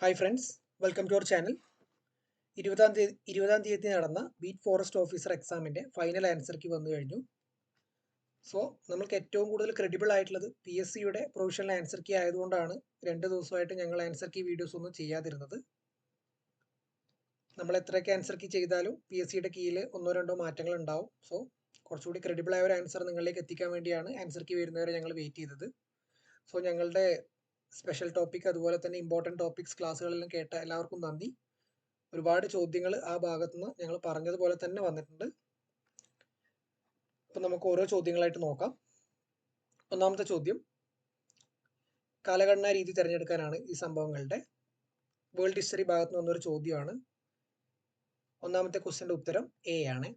Hi friends welcome to our channel ഇരുപതാം തീയതി ഇരുപതാം തീയതി നടന്ന ബീറ്റ് ഫോറസ്റ്റ് ഓഫീസർ എക്സാമിന്റെ ഫൈനൽ ആൻസർക്ക് വന്നു കഴിഞ്ഞു. സോ നമ്മൾക്ക് ഏറ്റവും കൂടുതൽ ക്രെഡിബിൾ ആയിട്ടുള്ളത് പി എസ് സിയുടെ പ്രൊവിഷണൽ ആൻസർ കീ ആയതുകൊണ്ടാണ് രണ്ട് ദിവസമായിട്ട് ഞങ്ങൾ ആൻസർ കീ വീഡിയോസ് ഒന്നും ചെയ്യാതിരുന്നത്. നമ്മൾ എത്രയൊക്കെ ആൻസർ കീ ചെയ്താലും പി എസ് സിയുടെ കീയിൽ ഒന്നോ രണ്ടോ മാറ്റങ്ങൾ ഉണ്ടാവും. സോ കുറച്ചുകൂടി ക്രെഡിബിൾ ആയ ഒരു ആൻസർ നിങ്ങളിലേക്ക് എത്തിക്കാൻ വേണ്ടിയാണ് ആൻസർ കീ വരുന്നവരെ ഞങ്ങൾ വെയിറ്റ് ചെയ്തത്. സോ ഞങ്ങളുടെ സ്പെഷ്യൽ ടോപ്പിക് അതുപോലെ തന്നെ ഇമ്പോർട്ടന്റ് ടോപ്പിക്സ് ക്ലാസ്സുകളെല്ലാം കേട്ട എല്ലാവർക്കും നന്ദി. ഒരുപാട് ചോദ്യങ്ങൾ ആ ഭാഗത്തു നിന്ന് ഞങ്ങൾ പറഞ്ഞതുപോലെ തന്നെ വന്നിട്ടുണ്ട്. അപ്പം നമുക്ക് ഓരോ ചോദ്യങ്ങളായിട്ട് നോക്കാം. ഒന്നാമത്തെ ചോദ്യം കാലഘടനാ രീതി തിരഞ്ഞെടുക്കാനാണ് ഈ സംഭവങ്ങളുടെ വേൾഡ് ഹിസ്റ്ററി ഭാഗത്ത് നിന്ന് വന്നൊരു ചോദ്യമാണ്. ഒന്നാമത്തെ ക്വസ്റ്റ്യന്റെ ഉത്തരം എ ആണ്.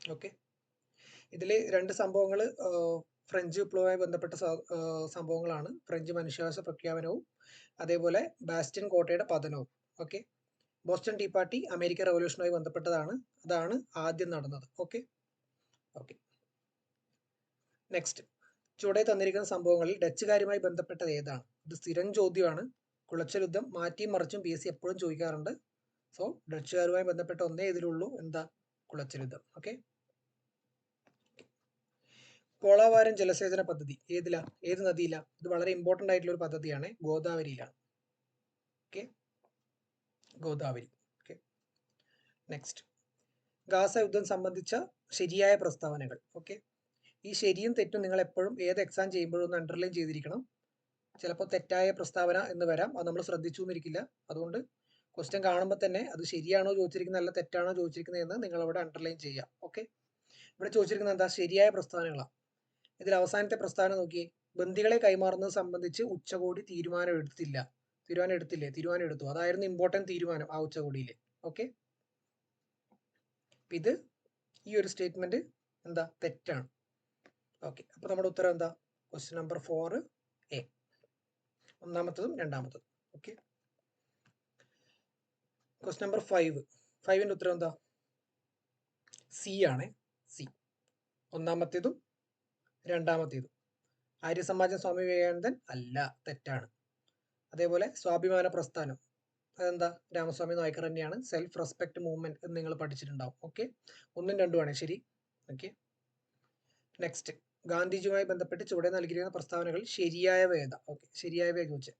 ഓക്കെ ഇതിൽ രണ്ട് സംഭവങ്ങൾ ഫ്രഞ്ച് വിപ്ലവവുമായി ബന്ധപ്പെട്ട സംഭവങ്ങളാണ്. ഫ്രഞ്ച് മനുഷ്യാവകാശ പ്രഖ്യാപനവും അതേപോലെ ബാസ്റ്റിൻ കോട്ടയുടെ പതനവും. Okay? Boston tea party American റവല്യൂഷനുമായി ബന്ധപ്പെട്ടതാണ്. അതാണ് ആദ്യം നടന്നത്. ഓക്കെ? ഓക്കെ. നെക്സ്റ്റ്. ചുവടെ തന്നിരിക്കുന്ന സംഭവങ്ങളിൽ ഡച്ചുകാരുമായി ബന്ധപ്പെട്ടത് ഏതാണ്? ഇത് സ്ഥിരം ചോദ്യമാണ്. കുളച്ചൽ യുദ്ധം മാറ്റിയും മറിച്ചും പി എസ് സി എപ്പോഴും ചോദിക്കാറുണ്ട്. സോ ഡച്ചുകാരുമായി ബന്ധപ്പെട്ട ഒന്നേ ഇതിലുള്ളൂ. എന്താ? കുളച്ചൽ യുദ്ധം. ഓക്കെ? പോളാവാരം ജലസേചന പദ്ധതി. ഏതിലാ? ഏത് നദിയിലാ? ഇത് വളരെ ഇമ്പോർട്ടന്റ് ആയിട്ടുള്ള ഒരു പദ്ധതിയാണ്. ഗോദാവരിയിലാണ്. Okay Godavari. Okay next Gaza യുദ്ധം സംബന്ധിച്ച ശരിയായ പ്രസ്താവനകൾ. ഓക്കെ ഈ ശരിയും തെറ്റും നിങ്ങൾ എപ്പോഴും ഏത് എക്സാം ചെയ്യുമ്പോഴും ഒന്ന് അണ്ടർലൈൻ ചെയ്തിരിക്കണം. ചിലപ്പോൾ തെറ്റായ പ്രസ്താവന എന്ന് വരാം. അത് നമ്മൾ ശ്രദ്ധിച്ചു എന്നിരിക്കില്ല. അതുകൊണ്ട് ക്വസ്റ്റ്യൻ കാണുമ്പോൾ തന്നെ അത് ശരിയാണോ ചോദിച്ചിരിക്കുന്നത് അല്ല തെറ്റാണോ ചോദിച്ചിരിക്കുന്നത് എന്ന് നിങ്ങൾ അവിടെ അണ്ടർലൈൻ ചെയ്യാം. ഓക്കെ ഇവിടെ ചോദിച്ചിരിക്കുന്നത് എന്താ? ശരിയായ പ്രസ്താവനകളാണ് ഇതിൽ അവസാനത്തെ പ്രസ്താവന നോക്കിയേ. ബന്ദികളെ കൈമാറുന്നത് സംബന്ധിച്ച് ഉച്ചകോടി തീരുമാനം എടുത്തില്ല. തീരുമാനം എടുത്തില്ലേ? തീരുമാനം എടുത്തു. അതായിരുന്നു ഇമ്പോർട്ടന്റ് തീരുമാനം ആ ഉച്ചകോടിയിൽ ഓക്കെ ഇത് ഈ ഒരു സ്റ്റേറ്റ്മെന്റ് എന്താ? തെറ്റാണ്. ഓക്കെ അപ്പോൾ നമ്മുടെ ഉത്തരം എന്താ? ക്വസ്റ്റ്യൻ നമ്പർ ഫോർ എ ഒന്നാമത്തതും രണ്ടാമത്തതും. ഓക്കെ ക്വസ്റ്റ്യൻ നമ്പർ ഫൈവ് ഫൈവിന്റെ ഉത്തരം എന്താ? സി ആണ്. സി ഒന്നാമത്തേതും രണ്ടാമത്തേതും. ആര്യസമാജം സ്വാമി വിവേകാനന്ദൻ അല്ല തെറ്റാണ്. അതേപോലെ സ്വാഭിമാന പ്രസ്ഥാനം. അതെന്താ? രാമസ്വാമി നായ്ക്കർ തന്നെയാണ്. സെൽഫ് റെസ്പെക്ട് മൂവ്മെന്റ് എന്ന് നിങ്ങൾ പഠിച്ചിട്ടുണ്ടാവും. ഓക്കെ ഒന്നും രണ്ടുമാണ് ശരി? ഓക്കെ നെക്സ്റ്റ് ഗാന്ധിജിയുമായി ബന്ധപ്പെട്ട് ചുവടെ നൽകിയിരിക്കുന്ന പ്രസ്താവനകൾ ശരിയായവ ഏതാ ഓക്കെ വേദ ചോദിച്ചത്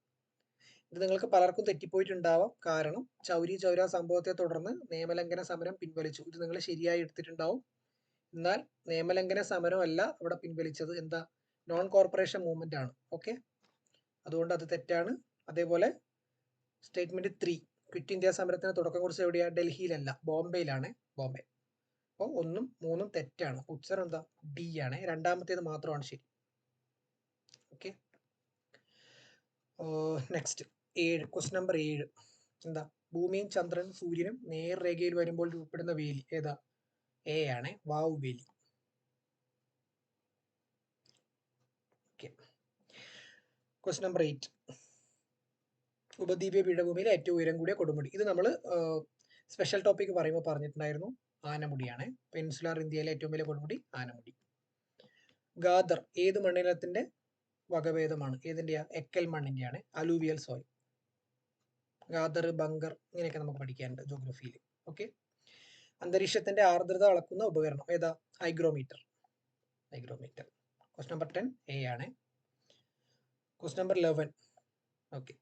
ഇത് നിങ്ങൾക്ക് പലർക്കും തെറ്റിപ്പോയിട്ടുണ്ടാവാം. കാരണം ചൗരി ചൗര സംഭവത്തെ തുടർന്ന് നിയമലംഘന സമരം പിൻവലിച്ചു. ഇത് നിങ്ങൾ ശരിയായി എടുത്തിട്ടുണ്ടാവും. എന്നാൽ നിയമലംഘന സമരമല്ല അവിടെ പിൻവലിച്ചത്. എന്താ? നോൺ കോർപ്പറേഷൻ മൂവ്മെന്റ് ആണ്. ഓക്കെ അതുകൊണ്ട് അത് തെറ്റാണ്. അതേപോലെ സ്റ്റേറ്റ്മെന്റ് ത്രീ ക്വിറ്റ് ഇന്ത്യ സമരത്തിന് തുടക്കം കുറിച്ച് എവിടെയാണ് ഡൽഹിയിലല്ല. ബോംബെയിലാണ്. ബോംബെ. അപ്പോൾ ഒന്നും മൂന്നും തെറ്റാണ്. ഉത്തരം എന്താ? ഡി ആണ്. രണ്ടാമത്തേത് മാത്രമാണ് ശരി. ഓക്കെ നെക്സ്റ്റ് ഏഴ് ക്വസ്റ്റ്യൻ നമ്പർ ഏഴ്. എന്താ? ഭൂമിയും ചന്ദ്രനും സൂര്യനും നേർരേഖയിൽ വരുമ്പോൾ രൂപപ്പെടുന്ന വേലി. ഏതാ? എ ആണ് വാവ് ക്വസ്റ്റ് നമ്പർ എയ്റ്റ് ഉപദ്വീപീയ പീഠഭൂമിയിലെ ഏറ്റവും ഉയരം കൂടിയ കൊടുമുടി. ഇത് നമ്മൾ സ്പെഷ്യൽ ടോപ്പിക് പറയുമ്പോൾ പറഞ്ഞിട്ടുണ്ടായിരുന്നു. ആനമുടിയാണ്. പെൻസുലാർ ഇന്ത്യയിലെ ഏറ്റവും വലിയ കൊടുമുടി ആനമുടി. ഗാദർ ഏത് മണ്ണിനത്തിന്റെ വകഭേദമാണ്? ഏതിന്റെയാ എക്കൽ മണ്ണിന്റെയാണ് അലൂവിയൽ സോയിൽ. ഗാദർ ബങ്കർ ഇങ്ങനെയൊക്കെ നമുക്ക് പഠിക്കാനുണ്ട് ജോഗ്രഫിയിൽ ഓക്കെ അന്തരീക്ഷത്തിന്റെ ആർദ്രത അളക്കുന്ന ഉപകരണം. ഏതാ? Hygrometer hygrometer quest number ten A ആണ്. ക്വസ്റ്റ് നമ്പർ ലെവൻ ഓക്കെ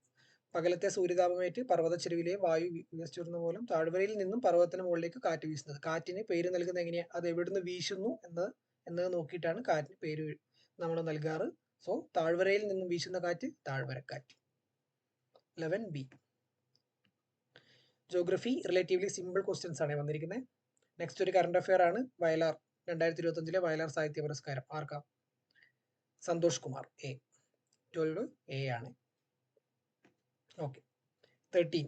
പകലത്തെ സൂര്യതാപമേറ്റ് പർവതച്ചെരുവിലെ വായു വികസിച്ചിരുന്ന മൂലം താഴ്വരയിൽ നിന്നും പർവതത്തിന് മുകളിലേക്ക് കാറ്റ് വീശുന്നത്. കാറ്റിന് പേര് നൽകുന്നത് എങ്ങനെയാണ് അത് എവിടുന്ന് വീശുന്നു എന്ന് എന്നത് നോക്കിയിട്ടാണ് കാറ്റിന് പേര് നമ്മൾ നൽകാറ്. സോ താഴ്വരയിൽ നിന്നും വീശുന്ന കാറ്റ് താഴ്വരക്കാറ്റ്. Eleven B geography relatively simple questions ആണ് വന്നിരിക്കുന്നത് നെക്സ്റ്റ് ഒരു കറണ്ട് അഫെയർ ആണ്. വയലാർ രണ്ടായിരത്തി ഇരുപത്തഞ്ചിലെ വയലാർ സാഹിത്യ പുരസ്കാരം. ആർക്കാ? Santhosh Kumar A twelve A ആണ്. ഓക്കെ തേർട്ടീൻ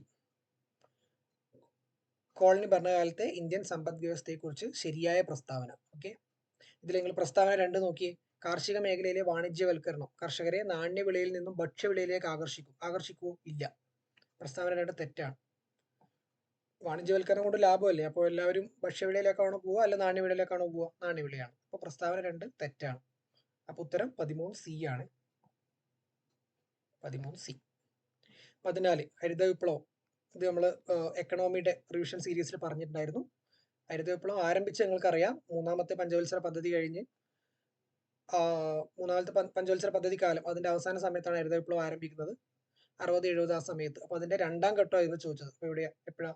കോളനി ഭരണകാലത്തെ ഇന്ത്യൻ സമ്പദ് വ്യവസ്ഥയെക്കുറിച്ച് ശരിയായ പ്രസ്താവന. ഓക്കെ ഇതിൽ നിങ്ങൾ പ്രസ്താവന രണ്ട് നോക്കിയേ. കാർഷിക മേഖലയിലെ വാണിജ്യവൽക്കരണം. കർഷകരെ നാണ്യവിളയിൽ നിന്നും ഭക്ഷ്യവിളയിലേക്ക് ആകർഷിക്കും. ആകർഷിക്കുമോ ഇല്ല. പ്രസ്താവന രണ്ട് തെറ്റാണ്. വാണിജ്യവൽക്കരണം കൊണ്ട് ലാഭമല്ലേ? അപ്പോൾ എല്ലാവരും ഭക്ഷ്യവിളയിലേക്കാണോ പോവുക? അല്ല നാണ്യവിളയിലേക്കാണോ പോവുക? നാണ്യവിളയാണ്. അപ്പോൾ പ്രസ്താവന രണ്ട് തെറ്റാണ്. അപ്പോൾ ഉത്തരം പതിമൂന്ന് സി ആണ്. പതിമൂന്ന് സി പതിനാല് ഹരിത വിപ്ലവം. ഇത് നമ്മൾ എക്കണോമിയുടെ റിവിഷൻ സീരീസിൽ പറഞ്ഞിട്ടുണ്ടായിരുന്നു. ഹരിത വിപ്ലവം ആരംഭിച്ച് നിങ്ങൾക്കറിയാം മൂന്നാമത്തെ പഞ്ചവത്സര പദ്ധതി കഴിഞ്ഞ് മൂന്നാമത്തെ പഞ്ചവത്സര പദ്ധതി കാലം. അതിന്റെ അവസാന സമയത്താണ് ഹരിത വിപ്ലവം ആരംഭിക്കുന്നത്. അറുപത് എഴുപത് ആ സമയത്ത്. അപ്പോൾ അതിന്റെ രണ്ടാം ഘട്ടമായിരുന്നു ചോദിച്ചത്. അപ്പോൾ ഇവിടെ എപ്പോഴാ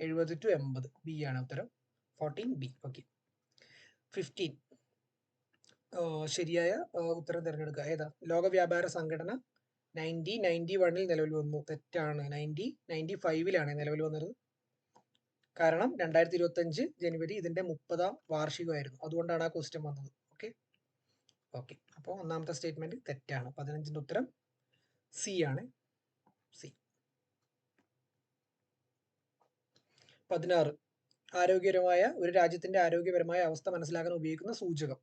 എഴുപത് ടു എൺപത് ബി ആണ് ഉത്തരം. ഫോർട്ടീൻ ബി ഓക്കെ ഫിഫ്റ്റീൻ ശരിയായ ഉത്തരം തിരഞ്ഞെടുക്കുക. ഏതാ? ലോക വ്യാപാര സംഘടന നയന്റീൻ നയന്റി വണ്ണിൽ നിലവിൽ വന്നു. തെറ്റാണ്. നയന്റി നയന്റി ഫൈവിലാണ് നിലവിൽ വന്നത്. കാരണം രണ്ടായിരത്തി ഇരുപത്തി അഞ്ച് ജനുവരി ഇതിന്റെ മുപ്പതാം വാർഷികമായിരുന്നു. അതുകൊണ്ടാണ് ആ ക്വസ്റ്റ്യൻ വന്നത്. ഓക്കെ ഓക്കെ അപ്പോൾ ഒന്നാമത്തെ സ്റ്റേറ്റ്മെന്റ് തെറ്റാണ്. പതിനഞ്ചിന്റെ ഉത്തരം സി ആണ്. സി പതിനാറ്. ആരോഗ്യപരമായ ഒരു രാജ്യത്തിന്റെ ആരോഗ്യപരമായ അവസ്ഥ മനസ്സിലാക്കാൻ ഉപയോഗിക്കുന്ന സൂചകം.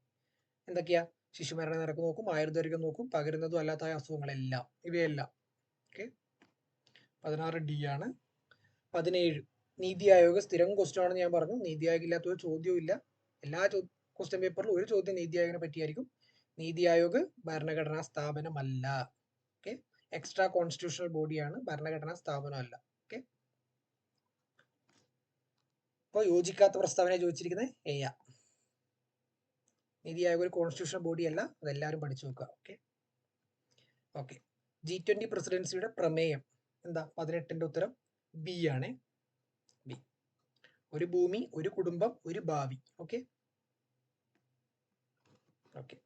എന്തൊക്കെയാ? ശിശുമരണ നിരക്ക് നോക്കും ആയുർദൈർഘ്യം നോക്കും പകരുന്നതും അല്ലാത്ത അസുഖങ്ങളെല്ലാം ഇവയെല്ലാം. ഓക്കെ. പതിനാറ് ഡി ആണ്. പതിനേഴ്. നീതി ആയോഗ് സ്ഥിരം ക്വസ്റ്റ്യൻ ആണെന്ന് ഞാൻ പറഞ്ഞു. നീതി ആയോഗ് ഇല്ലാത്ത ഒരു ചോദ്യവും ഇല്ല. എല്ലാ ക്വസ്റ്റ്യൻ പേപ്പറിലും ഒരു ചോദ്യം നീതി ആയോഗിനെ പറ്റിയായിരിക്കും. നീതി ആയോഗ് ഭരണഘടനാ സ്ഥാപനമല്ല. ഓക്കെ. എക്സ്ട്രാ കോൺസ്റ്റിറ്റ്യൂഷണൽ ബോഡിയാണ് ഭരണഘടനാ സ്ഥാപനമല്ല ഓക്കെ അപ്പോൾ യോജിക്കാത്ത പ്രസ്താവന ചോദിച്ചിരിക്കുന്നത് എ ആ. നീതി ആയോഗ് ഒരു കോൺസ്റ്റിറ്റ്യൂഷൻ ബോഡി അല്ല അതെല്ലാവരും പഠിച്ചു നോക്കുക ഓക്കെ ഓക്കെ ജി ട്വന്റി പ്രസിഡൻസിയുടെ പ്രമേയം എന്താ? പതിനെട്ടിന്റെ ഉത്തരം ബി ആണ്. ബി ഒരു ഭൂമി ഒരു കുടുംബം ഒരു ഭാവി ഓക്കെ ഓക്കെ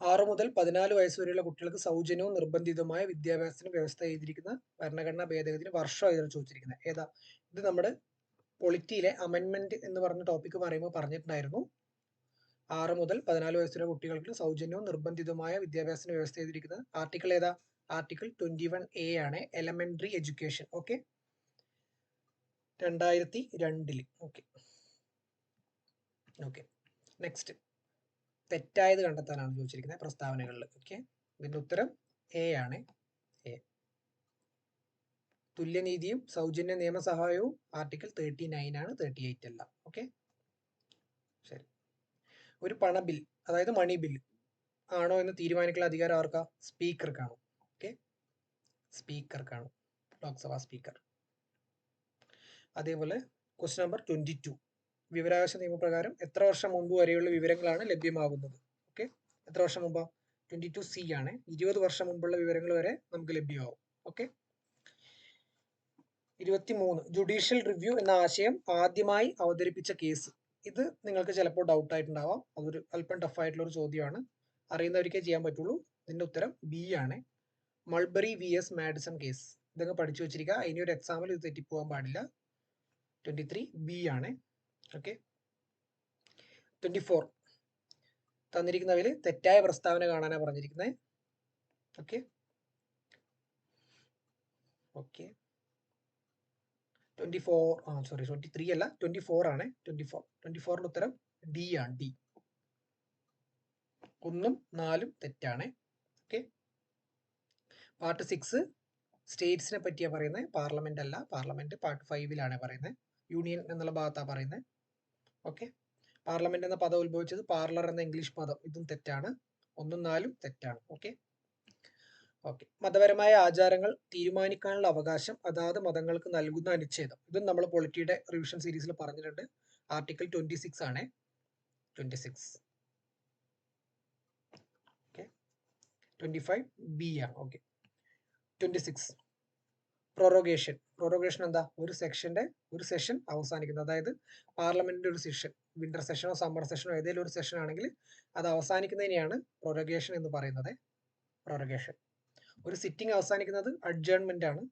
ആറ് മുതൽ പതിനാല് വയസ്സ് വരെയുള്ള കുട്ടികൾക്ക് സൗജന്യവും നിർബന്ധിതവുമായ വിദ്യാഭ്യാസത്തിന് വ്യവസ്ഥ ചെയ്തിരിക്കുന്ന ഭരണഘടനാ ഭേദഗതിന് വർഷം ഏതാണ് ചോദിച്ചിരിക്കുന്നത്. ഏതാ? ഇത് നമ്മുടെ പൊളിറ്റിയിലെ അമെൻമെന്റ് എന്ന് പറഞ്ഞ ടോപ്പിക്ക് പറയുമ്പോൾ പറഞ്ഞിട്ടുണ്ടായിരുന്നു. ആറ് മുതൽ പതിനാല് വയസ്സുള്ള കുട്ടികൾക്ക് സൗജന്യവും നിർബന്ധിതവുമായ വിദ്യാഭ്യാസത്തിന് വ്യവസ്ഥ ചെയ്തിരിക്കുന്ന ആർട്ടിക്കിൾ ഏതാ? ആർട്ടിക്കിൾ ട്വന്റി വൺ എ ആണ് എലമെന്ററി എഡ്യൂക്കേഷൻ ഓക്കെ രണ്ടായിരത്തി രണ്ടിൽ. ഓക്കെ ഓക്കെ നെക്സ്റ്റ് തെറ്റായത് കണ്ടെത്താനാണ് ചോദിച്ചിരിക്കുന്നത് പ്രസ്താവനകളിൽ ഓക്കെ ഇതിന്റെ ഉത്തരം എ ആണ്. എ തുല്യനീതിയും സൗജന്യ നിയമസഹായവും ആർട്ടിക്കിൾ തേർട്ടി നയൻ ആണ് തേർട്ടി എയ്റ്റ് അല്ല. ഓക്കെ ശരി. ഒരു പണ ബിൽ അതായത് മണി ബിൽ ആണോ എന്ന് തീരുമാനിക്കാനുള്ള അധികാരം ആർക്കാ? സ്പീക്കർക്കാണ് ഓക്കെ സ്പീക്കർക്കാണ് ലോക്സഭാ സ്പീക്കർ അതേപോലെ ക്വസ്റ്റ്യൻ നമ്പർ ട്വന്റി ടു വിവരാവകാശ നിയമപ്രകാരം എത്ര വർഷം മുമ്പ് വരെയുള്ള വിവരങ്ങളാണ് ലഭ്യമാകുന്നത്. ഓക്കെ എത്ര വർഷം മുമ്പാ? ട്വന്റി ടു സി ആണ്. ഇരുപത് വർഷം മുമ്പുള്ള വിവരങ്ങൾ വരെ നമുക്ക് ലഭ്യമാവും. ഓക്കെ ഇരുപത്തിമൂന്ന്. ജുഡീഷ്യൽ റിവ്യൂ എന്ന ആശയം ആദ്യമായി അവതരിപ്പിച്ച കേസ് ഇത് നിങ്ങൾക്ക് ചിലപ്പോൾ ഡൗട്ട് ആയിട്ടുണ്ടാവാം. അതൊരു അല്പം ടഫ് ആയിട്ടുള്ള ഒരു ചോദ്യമാണ്. അറിയുന്നവർക്കേ ചെയ്യാൻ പറ്റുള്ളൂ. ഇതിന്റെ ഉത്തരം ബി ആണ്. Marbury V S Madison case ഇതൊക്കെ പഠിച്ചു വെച്ചിരിക്കുക. ഇനി ഒരു എക്സാമിൽ ഇത് തെറ്റിപ്പോകാൻ പാടില്ല. ട്വന്റി ത്രീ ബി ആണ്. ഓക്കെ ട്വന്റി ഫോർ തന്നിരിക്കുന്നവയിൽ തെറ്റായ പ്രസ്താവന കാണാനാണ് പറഞ്ഞിരിക്കുന്നത് ഓക്കെ ഓക്കെ ട്വന്റി ഫോർ ആ സോറി ട്വന്റി ത്രീ അല്ല. ട്വന്റി ഫോർ ആണ്. ട്വന്റി ഫോർ ട്വന്റി ഫോറിന് ഉത്തരം ഡി ആണ്. ഡി ഒന്നും നാലും തെറ്റാണ്. ഓക്കെ പാർട്ട് സിക്സ് സ്റ്റേറ്റ്സിനെ പറ്റിയാണ് പറയുന്നത് പാർലമെന്റ് അല്ല. പാർലമെന്റ് പാർട്ട് ഫൈവിലാണ് പറയുന്നത് യൂണിയൻ എന്നുള്ള ഭാഗത്താണ് പറയുന്നത് ഓക്കെ. പാർലമെന്റ് എന്ന പദം ഉത്ഭവിച്ചത് പാർലർ എന്ന ഇംഗ്ലീഷ് പദം. ഇതും തെറ്റാണ്. ഒന്നും നാലും തെറ്റാണ്. ഓക്കെ. ഓക്കെ. മതപരമായ ആചാരങ്ങൾ തീരുമാനിക്കാനുള്ള അവകാശം അതാത് മതങ്ങൾക്ക് നൽകുന്ന അനുച്ഛേദം. ഇതും നമ്മൾ പൊളിറ്റിയുടെ റിവിഷൻ സീരീസിൽ പറഞ്ഞിട്ടുണ്ട്. ആർട്ടിക്കിൾ ട്വന്റി സിക്സ് ആണ്. Twenty six okay. Twenty five B ആണ്. Okay. Twenty six prorogation prorogation എന്താ? ഒരു സെക്ഷന്റെ ഒരു സെഷൻ അവസാനിക്കുന്നത് അതായത് പാർലമെന്റിന്റെ ഒരു സെഷൻ വിന്റർ സെഷനോ സമ്മർ സെഷനോ ഏതെങ്കിലും ഒരു സെഷൻ ആണെങ്കിൽ അത് അവസാനിക്കുന്നതിനെയാണ് പ്രൊറോഗേഷൻ എന്ന് പറയുന്നത്. പ്രൊറോഗേഷൻ ഒരു സിറ്റിംഗ് അവസാനിക്കുന്നത് അഡ്ജേൺമെന്റ് ആണ്.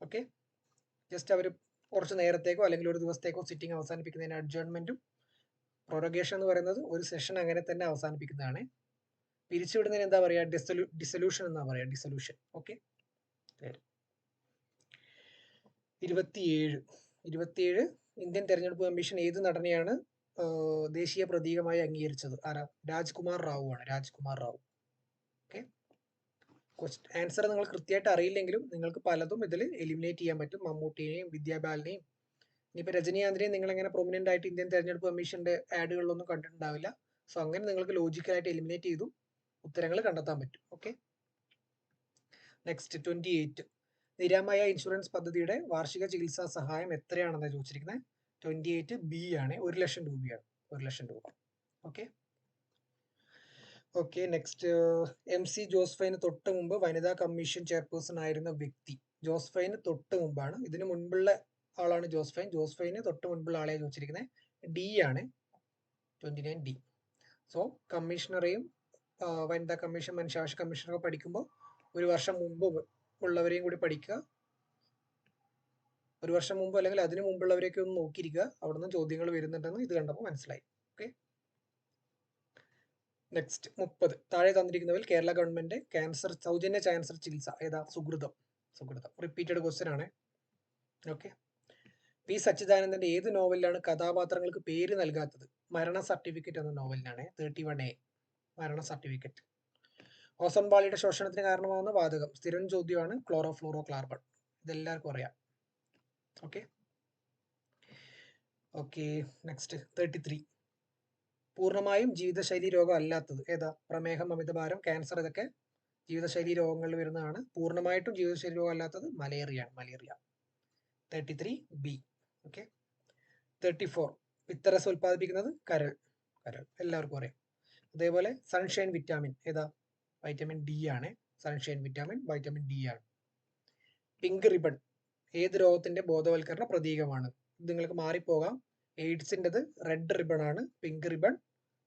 ഓക്കെ ജസ്റ്റ് അവർ കുറച്ച് നേരത്തേക്കോ അല്ലെങ്കിൽ ഒരു ദിവസത്തേക്കോ സിറ്റിംഗ് അവസാനിപ്പിക്കുന്നതിന് അഡ്ജേൺമെന്റും പ്രൊറോഗേഷൻ എന്ന് പറയുന്നത് ഒരു സെഷൻ അങ്ങനെ തന്നെ അവസാനിപ്പിക്കുന്നതാണ്. പിരിച്ചുവിടുന്നതിന് എന്താ പറയുക? ഡിസൊല്യൂ ഡിസൊല്യൂഷൻ എന്നാ പറയുക. ഡിസൊല്യൂഷൻ ഓക്കെ ഇരുപത്തിയേഴ്. ഇരുപത്തിയേഴ് ഇന്ത്യൻ തെരഞ്ഞെടുപ്പ് കമ്മീഷൻ ഏത് നടനെയാണ് ദേശീയ പ്രതീകമായി അംഗീകരിച്ചത്? ആരാ? രാജ്കുമാർ റാവു ആണ്. രാജ്കുമാർ റാവു. ഓക്കെ. ആൻസർ നിങ്ങൾ കൃത്യമായിട്ട് അറിയില്ലെങ്കിലും നിങ്ങൾക്ക് പലതും ഇതിൽ എലിമിനേറ്റ് ചെയ്യാൻ പറ്റും. മമ്മൂട്ടിയെയും വിദ്യാബാലിനെയും. ഇനിയിപ്പോൾ രജനീകാന്തിനെയും നിങ്ങൾ എങ്ങനെ പ്രൊമിനന്റ് ആയിട്ട് ഇന്ത്യൻ തെരഞ്ഞെടുപ്പ് കമ്മീഷന്റെ ആഡുകളിലൊന്നും കണ്ടിട്ടുണ്ടാവില്ല. സോ അങ്ങനെ നിങ്ങൾക്ക് ലോജിക്കലായിട്ട് എലിമിനേറ്റ് ചെയ്തു ഉത്തരങ്ങൾ കണ്ടെത്താൻ പറ്റും. Okay next twenty eight Niramaya insurance പദ്ധതിയുടെ വാർഷിക ചികിത്സാ സഹായം എത്രയാണെന്ന് ചോദിച്ചിരിക്കുന്നത് ട്വന്റി എയ്റ്റ് ബി ആണ്. ഒരു ലക്ഷം രൂപയാണ്. ഒരു ലക്ഷം രൂപ. Okay okay next M C ജോസ്ഫൈന് തൊട്ട് മുമ്പ് വനിതാ കമ്മീഷൻ ചെയർപേഴ്സൺ ആയിരുന്ന വ്യക്തി. ജോസ്ഫൈന് തൊട്ട് മുമ്പാണ്. ഇതിന് മുൻപുള്ള ആളാണ് ജോസ്ഫൈൻ. ജോസ്ഫൈന് തൊട്ട് മുൻപുള്ള ആളെ ചോദിച്ചിരിക്കുന്നത് ഡി ആണ്. ട്വന്റി നയൻ ഡി സോ കമ്മീഷണറെയും വനിതാ കമ്മീഷൻ മനുഷ്യാവകാശ കമ്മീഷണറൊക്കെ പഠിക്കുമ്പോൾ ഒരു വർഷം മുമ്പ് ഉള്ളവരെയും കൂടി പഠിക്കുക. ഒരു വർഷം മുമ്പ് അല്ലെങ്കിൽ അതിനു മുമ്പുള്ളവരെയൊക്കെ ഒന്ന് നോക്കിയിരിക്കുക. അവിടെ നിന്ന് ചോദ്യങ്ങൾ വരുന്നുണ്ടെന്ന് ഇത് കണ്ടപ്പോൾ മനസ്സിലായി. ഓക്കെ നെക്സ്റ്റ് മുപ്പത്. താഴെ തന്നിരിക്കുന്നവരിൽ കേരള ഗവൺമെന്റ് ക്യാൻസർ സൗജന്യ ക്യാൻസർ ചികിത്സ. ഏതാ? സുഹൃതം. സുഹൃതം. റിപ്പീറ്റഡ് ക്വസ്റ്റ്യൻ ആണ്. ഓക്കെ പി സച്ചിദാനന്ദന്റെ ഏത് നോവലിലാണ് കഥാപാത്രങ്ങൾക്ക് പേര് നൽകാത്തത്? മരണ സർട്ടിഫിക്കറ്റ് എന്ന നോവലിനാണ്. തേർട്ടി വൺ എ മരണ സർട്ടിഫിക്കറ്റ് ഓസോൺ പാളിയുടെ ശോഷണത്തിന് കാരണമാകുന്ന വാതകം. സ്ഥിരം ചോദ്യമാണ് ക്ലോറോ ഫ്ലൂറോ കാർബൺ ഇതെല്ലാവർക്കും അറിയാം. Okay okay next thirty three പൂർണമായും ജീവിതശൈലി രോഗം അല്ലാത്തത് ഏതാ? പ്രമേഹം അമിതഭാരം ക്യാൻസർ ഇതൊക്കെ ജീവിതശൈലി രോഗങ്ങളിൽ വരുന്നതാണ്. പൂർണമായിട്ടും ജീവിതശൈലി രോഗം അല്ലാത്തത് മലേറിയ ആണ്. Malaria thirty three B okay thirty four പിത്തരസം ഉൽപ്പാദിപ്പിക്കുന്നത് കരൾ. കരൾ. എല്ലാവർക്കും അറിയാം. അതേപോലെ സൺഷൈൻ വിറ്റാമിൻ ഏതാ? വൈറ്റമിൻ ഡി ആണ്. സൺഷൈൻ വിറ്റാമിൻ വൈറ്റമിൻ ഡി ആണ്. പിങ്ക് റിബൺ ഏത് രോഗത്തിന്റെ ബോധവൽക്കരണ പ്രതീകമാണ്? ഇത് നിങ്ങൾക്ക് മാറിപ്പോകാം. എയ്ഡ്സിന്റെത് റെഡ് റിബൺ ആണ്. പിങ്ക് റിബൺ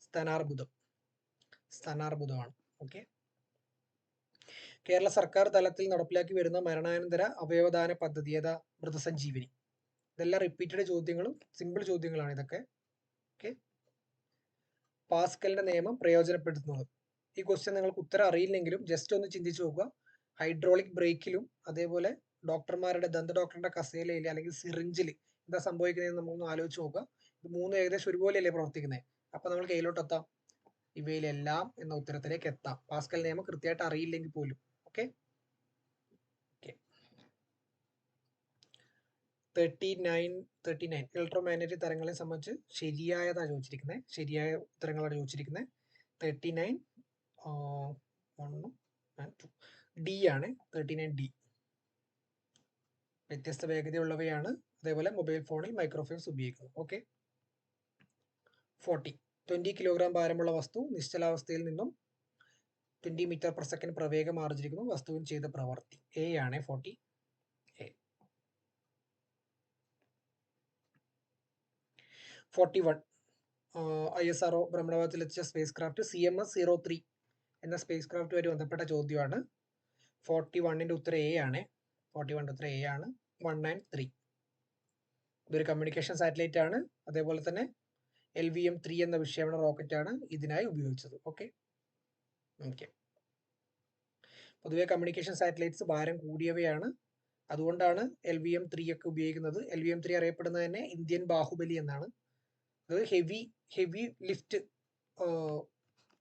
സ്തനാർബുദം സ്തനാർബുദമാണ് ഓക്കെ കേരള സർക്കാർ തലത്തിൽ നടപ്പിലാക്കി വരുന്ന മരണാനന്തര അവയവദാന പദ്ധതി ഏതാ? മൃതസഞ്ജീവനി. ഇതെല്ലാം റിപ്പീറ്റഡ് ചോദ്യങ്ങളും സിമ്പിൾ ചോദ്യങ്ങളാണ് ഇതൊക്കെ. ഓക്കെ പാസ്കലിന്റെ നിയമം പ്രയോജനപ്പെടുത്തുന്നത്. ഈ ക്വസ്റ്റ്യൻ നിങ്ങൾക്ക് ഉത്തരം അറിയില്ലെങ്കിലും ജസ്റ്റ് ഒന്ന് ചിന്തിച്ചു നോക്കുക. ഹൈഡ്രോളിക് ബ്രേക്കിലും അതേപോലെ ഡോക്ടർമാരുടെ ദന്ത ഡോക്ടറുടെ കസേലയിൽ അല്ലെങ്കിൽ സിറിഞ്ചിൽ എന്താ സംഭവിക്കുന്നത് നമ്മളൊന്ന് ആലോചിച്ച് നോക്കുക. ഇത് മൂന്ന് ഏകദേശം ഒരുപോലെയല്ലേ പ്രവർത്തിക്കുന്നത് അപ്പൊ നമ്മൾ കയ്യിലോട്ട് എത്താം. ഇവയിലെല്ലാം എന്ന ഉത്തരത്തിലേക്ക് എത്താം. പാസ്കൽ നിയമം കൃത്യമായിട്ട് അറിയില്ലെങ്കിൽ പോലും. Okay thirty nine thirty nine electromagnetic തരങ്ങളെ സംബന്ധിച്ച് ശരിയായതാണ് ചോദിച്ചിരിക്കുന്നത് ശരിയായ ഉത്തരങ്ങളാണ് ചോദിച്ചിരിക്കുന്നത് തേർട്ടി നയൻ ഡി ആണ് തേർട്ടി നയൻ ഡി വ്യത്യസ്ത വേഗതയുള്ളവയാണ്. അതേപോലെ മൊബൈൽ ഫോണിൽ മൈക്രോഫോൺസ് ഉപയോഗിക്കുന്നു ഓക്കെ ഫോർട്ടി ട്വന്റി കിലോഗ്രാം ഭാരമുള്ള വസ്തു നിശ്ചലാവസ്ഥയിൽ നിന്നും ട്വന്റി മീറ്റർ പെർ സെക്കൻഡ് പ്രവേഗം ആർജിക്കുന്നു വസ്തുവിൽ ചെയ്ത പ്രവർത്തി. എ ആണ് forty A forty one I S R O ഭ്രമണപഥത്തിലെത്തിച്ച spacecraft C M S zero three എന്ന സ്പേസ് ക്രാഫ്റ്റുമായി ബന്ധപ്പെട്ട ചോദ്യമാണ്. ഫോർട്ടി വണ്ണിന്റെ ഉത്തരം എ ആണ്. ഫോർട്ടി വണ്ണിന്റെ ഉത്തരം എ ആണ്. വൺ നയൻ ത്രീ ഇതൊരു കമ്മ്യൂണിക്കേഷൻ സാറ്റലൈറ്റ് ആണ്. അതേപോലെ തന്നെ എൽ വി എം ത്രീ എന്ന വിക്ഷേപണ റോക്കറ്റ് ആണ് ഇതിനായി ഉപയോഗിച്ചത്. ഓക്കെ ഓക്കെ പൊതുവെ കമ്മ്യൂണിക്കേഷൻ സാറ്റലൈറ്റ്സ് ഭാരം കൂടിയവയാണ്. അതുകൊണ്ടാണ് എൽ വി എം ത്രീ ഒക്കെ ഉപയോഗിക്കുന്നത്. എൽ വി എം ത്രീ അറിയപ്പെടുന്നത് തന്നെ ഇന്ത്യൻ ബാഹുബലി എന്നാണ്. അത് heavy heavy lift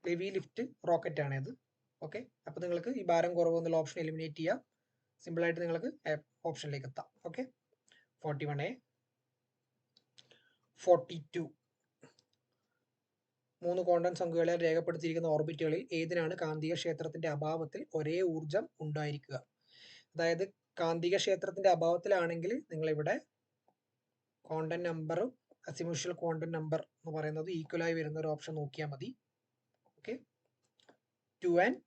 heavy lift rocket ആണ് ഇത് ഓക്കെ അപ്പോൾ നിങ്ങൾക്ക് ഈ ഭാരം കുറവ് എന്നുള്ള ഓപ്ഷൻ എലിമിനേറ്റ് ചെയ്യാം. സിമ്പിളായിട്ട് നിങ്ങൾക്ക് ഓപ്ഷനിലേക്ക് എത്താം. Okay forty one A forty two മൂന്ന് ക്വാണ്ടം സംഖ്യകളെ രേഖപ്പെടുത്തിയിരിക്കുന്ന ഓർബിറ്റുകളിൽ ഏതിനാണ് കാന്തിക ക്ഷേത്രത്തിന്റെ അഭാവത്തിൽ ഒരേ ഊർജം ഉണ്ടായിരിക്കുക? അതായത് കാന്തിക ക്ഷേത്രത്തിന്റെ അഭാവത്തിലാണെങ്കിൽ നിങ്ങൾ ഇവിടെ ക്വാണ്ടം നമ്പറും അസിമുഷ്യൽ കോണ്ടൻ നമ്പർ എന്ന് പറയുന്നത് ഈക്വലായി വരുന്ന ഒരു ഓപ്ഷൻ നോക്കിയാൽ മതി. ഓക്കെ ടു ആൻഡ്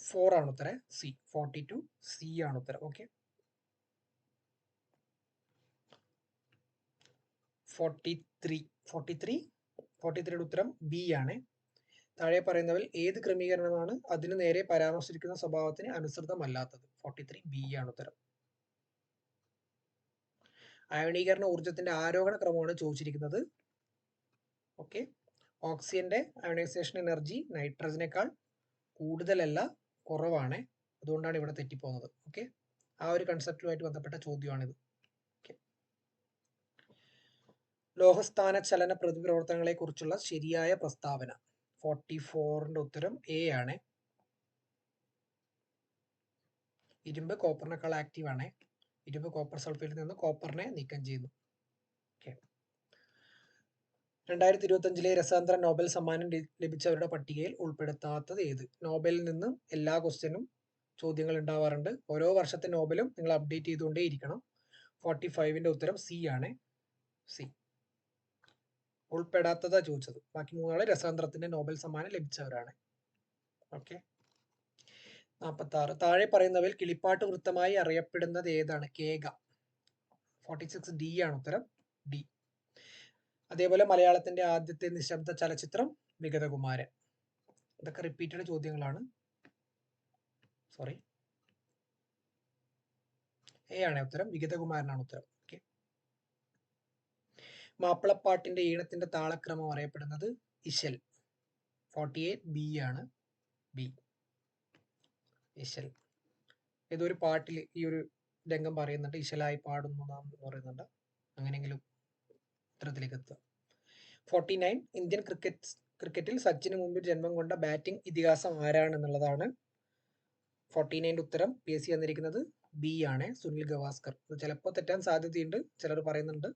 ഫോർ ആണ് ഉത്തരം. സി ഫോർട്ടി ടു സി ആണ് ഉത്തരം. Okay forty three forty three forty ത്രീയുടെ ഉത്തരം ബി ആണ്. താഴെ പറയുന്നവൽ ഏത് ക്രമീകരണമാണ് അതിന് നേരെ പരാമർശിക്കുന്ന സ്വഭാവത്തിന് അനുസൃതമല്ലാത്തത്? ഫോർട്ടി ത്രീ ബി ആണ് ഉത്തരം. അയണീകരണ ഊർജത്തിന്റെ ആരോഹണ ക്രമമാണ് ചോദിച്ചിരിക്കുന്നത്. ഓക്കെ ഓക്സിജന്റെ അയോണൈസേഷൻ എനർജി നൈട്രജനേക്കാൾ കൂടുതലല്ല കുറവാണ്. അതുകൊണ്ടാണ് ഇവിടെ തെറ്റിപ്പോകുന്നത്. ഓക്കെ ആ ഒരു കൺസെപ്റ്റുമായിട്ട് ബന്ധപ്പെട്ട ചോദ്യമാണിത്. ലോഹസ്ഥാന ചലന പ്രതിപ്രവർത്തനങ്ങളെ കുറിച്ചുള്ള ശരിയായ പ്രസ്താവന. ഫോർട്ടി ഫോറിന്റെ ഉത്തരം എ ആണ്. ഇരുമ്പ് കോപ്പറിനേക്കാൾ ആക്റ്റീവ് ആണ്. ഇരുമ്പ് കോപ്പർ സൾഫേറ്റിൽ നിന്ന് കോപ്പറിനെ നീക്കം ചെയ്യുന്നു. രണ്ടായിരത്തി ഇരുപത്തി അഞ്ചിലെ രസാന്തര നോബൽ സമ്മാനം ലഭിച്ചവരുടെ പട്ടികയിൽ ഉൾപ്പെടുത്താത്തത് ഏത്? നോബലിൽ നിന്ന് എല്ലാ ക്വസ്റ്റ്യനും ചോദ്യങ്ങൾ ഉണ്ടാവാറുണ്ട്. ഓരോ വർഷത്തെ നോബലും നിങ്ങൾ അപ്ഡേറ്റ് ചെയ്തുകൊണ്ടേ ഇരിക്കണം. ഫോർട്ടി ഫൈവിന്റെ ഉത്തരം സി ആണ്. സി. ഉൾപ്പെടാത്തതാ ചോദിച്ചത്. ബാക്കി മൂന്നാൾ രസതന്ത്രത്തിന്റെ നോബൽ സമ്മാനം ലഭിച്ചവരാണ്. ഓക്കെ. നാൽപ്പത്തി ആറ് താഴെ പറയുന്നവയിൽ കിളിപ്പാട്ട് വൃത്തമായി അറിയപ്പെടുന്നത് ഏതാണ്? കേക ഫോർട്ടി സിക്സ് ഡി ആണ് ഉത്തരം. ഡി. അതേപോലെ മലയാളത്തിന്റെ ആദ്യത്തെ നിശബ്ദ ചലച്ചിത്രം വിഗതകുമാരൻ. ഇതൊക്കെ റിപ്പീറ്റഡ് ചോദ്യങ്ങളാണ്. സോറി എ ആണ് ഉത്തരം വിഗതകുമാരനാണ് ഉത്തരം. ഓക്കെ മാപ്പിളപ്പാട്ടിന്റെ ഈണത്തിന്റെ താളക്രമം അറിയപ്പെടുന്നത് ഇശൽ. ഫോർട്ടി എയ്റ്റ് ബി ആണ് ബി ഇശൽ. ഏതൊരു പാട്ടിൽ ഈ ഒരു രംഗം പറയുന്നുണ്ട് ഇശലായി പാടുന്നു നാം പറയുന്നുണ്ട്. അങ്ങനെയെങ്കിലും ഉത്തരത്തിലേക്ക് എത്തുക ഫോർട്ടി നയൻ ഇന്ത്യൻ ക്രിക്കറ്റ് ക്രിക്കറ്റിൽ സച്ചിന് മുമ്പിൽ ജന്മം കൊണ്ട ബാറ്റിംഗ് ഇതിഹാസം ആരാണെന്നുള്ളതാണ് ഫോർട്ടി നയന്റെ ഉത്തരം പി എസ് സി തന്നിരിക്കുന്നത് ബി ആണ് സുനിൽ ഗവാസ്കർ. ഇത് ചിലപ്പോൾ തെറ്റാൻ സാധ്യതയുണ്ട് ചിലർ പറയുന്നുണ്ട്.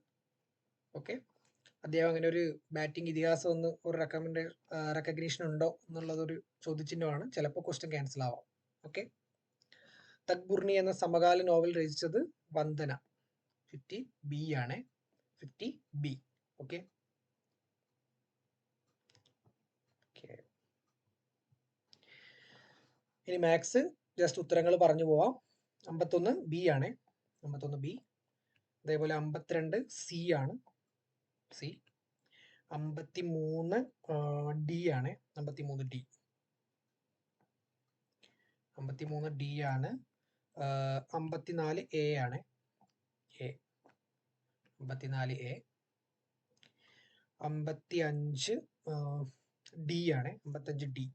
ഓക്കെ അദ്ദേഹം അങ്ങനെ ഒരു ബാറ്റിംഗ് ഇതിഹാസം ഒന്ന് ഒരു റെക്കമെൻഡ് റെക്കഗ്നീഷൻ ഉണ്ടോ എന്നുള്ളതൊരു ചോദ്യചിഹ്നമാണ്. ചിലപ്പോൾ ക്വസ്റ്റ്യൻ ക്യാൻസൽ ആവാം. ഓക്കെ തക്ബുർണി എന്ന സമകാല നോവൽ രചിച്ചത് വന്ദന. ഫിഫ്റ്റി ബി ആണ്. Fifty Okay. Okay. ഇനി മാത്സ് ജസ്റ്റ് ഉത്തരങ്ങൾ പറഞ്ഞു പോവാം. അമ്പത്തൊന്ന് ബി ആണ്. അമ്പത്തൊന്ന് ബി അതേപോലെ അമ്പത്തിരണ്ട് സി ആണ്. സി അമ്പത്തി മൂന്ന് ഡി ആണ്. അമ്പത്തി മൂന്ന് ഡി അമ്പത്തി മൂന്ന് ഡി ആണ് അമ്പത്തിനാല് എ ആണ്. എ അമ്പത്തിനാല് എ അമ്പത്തി അഞ്ച് ഡി ആണ്. അമ്പത്തഞ്ച് D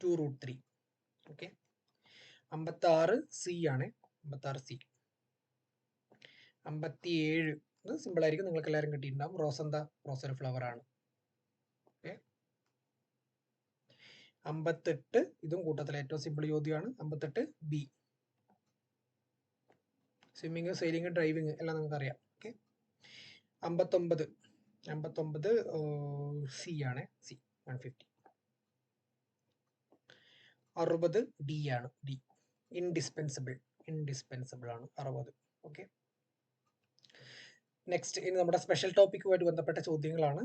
two root three okay അമ്പത്തി ആറ് സി ആണ്. അമ്പത്തി ആറ് സി അമ്പത്തി ഏഴ് ഇത് സിമ്പിൾ ആയിരിക്കും. നിങ്ങൾക്ക് എല്ലാവരും കിട്ടിയിട്ടുണ്ടാവും. റോസ് എന്താ? ഫ്ലവർ ആണ്. ഓക്കെ അമ്പത്തെട്ട് ഇതും കൂട്ടത്തിലെ ഏറ്റവും സിമ്പിൾ ചോദ്യമാണ്. അമ്പത്തെട്ട് ബി സ്വിമ്മിങ് സെയിലിംഗ് ഡ്രൈവിംഗ് എല്ലാം നിങ്ങൾക്ക് അറിയാം അമ്പത്തൊമ്പത്. അമ്പത്തൊമ്പത് സി ആണ്. സി വൺ ഫിഫ്റ്റി അറുപത് ഡി ആണ്. ഡി ഇൻഡിസ്പെൻസിബിൾ ഇൻഡിസ്പെൻസിബിൾ ആണ്. അറുപത്. ഓക്കെ നെക്സ്റ്റ് ഇനി നമ്മുടെ സ്പെഷ്യൽ ടോപ്പിക്കുമായിട്ട് ബന്ധപ്പെട്ട ചോദ്യങ്ങളാണ്.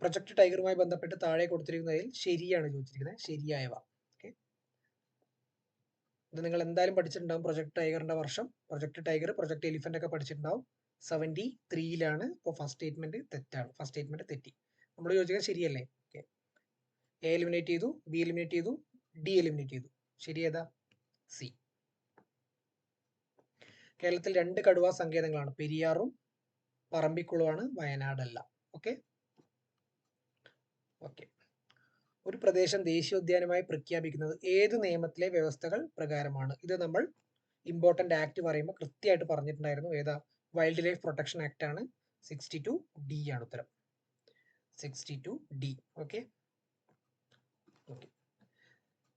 പ്രൊജക്ട് ടൈഗറുമായി ബന്ധപ്പെട്ട് താഴെ കൊടുത്തിരിക്കുന്നതിൽ ശരിയാണ് ചോദിച്ചിരിക്കുന്നത്. ശരിയായവ. ഓക്കെ ഇത് നിങ്ങൾ എന്തായാലും പഠിച്ചിട്ടുണ്ടാവും. പ്രൊജക്ട് ടൈഗറിന്റെ വർഷം. പ്രൊജക്ട് ടൈഗർ പ്രൊജക്ട് എലിഫന്റ് ഒക്കെ പഠിച്ചിട്ടുണ്ടാവും. സെവന്റി ത്രീയിലാണ് ഇപ്പോൾ ഫസ്റ്റ് സ്റ്റേറ്റ്മെന്റ് തെറ്റാണ്. ഫസ്റ്റ് സ്റ്റേറ്റ്മെന്റ് തെറ്റി. നമ്മൾ ചോദിച്ചാൽ ശരിയല്ലേ? ഓക്കെ എ എലിമിനേറ്റ് ചെയ്തു ബി എലിമിനേറ്റ് ചെയ്തു ഡി എലിമിനേറ്റ് ചെയ്തു. ശരിയേതാ സി കേരളത്തിൽ രണ്ട് കടുവ സങ്കേതങ്ങളാണ്. പെരിയാറും പറമ്പിക്കുളമാണ് വയനാടല്ല. ഓക്കെ ഓക്കെ ഒരു പ്രദേശം ദേശീയോദ്യാനമായി പ്രഖ്യാപിക്കുന്നത് ഏത് നിയമത്തിലെ വ്യവസ്ഥകൾ പ്രകാരമാണ്? ഇത് നമ്മൾ ഇമ്പോർട്ടന്റ് ആക്ട് പറയുമ്പോൾ കൃത്യമായിട്ട് പറഞ്ഞിട്ടുണ്ടായിരുന്നു. ഏതാ? വൈൽഡ് ലൈഫ് പ്രൊട്ടക്ഷൻ ആക്ട് ആണ് സിക്സ്റ്റി ടു ഡി ആണ് ഉത്തരം. Sixty two D okay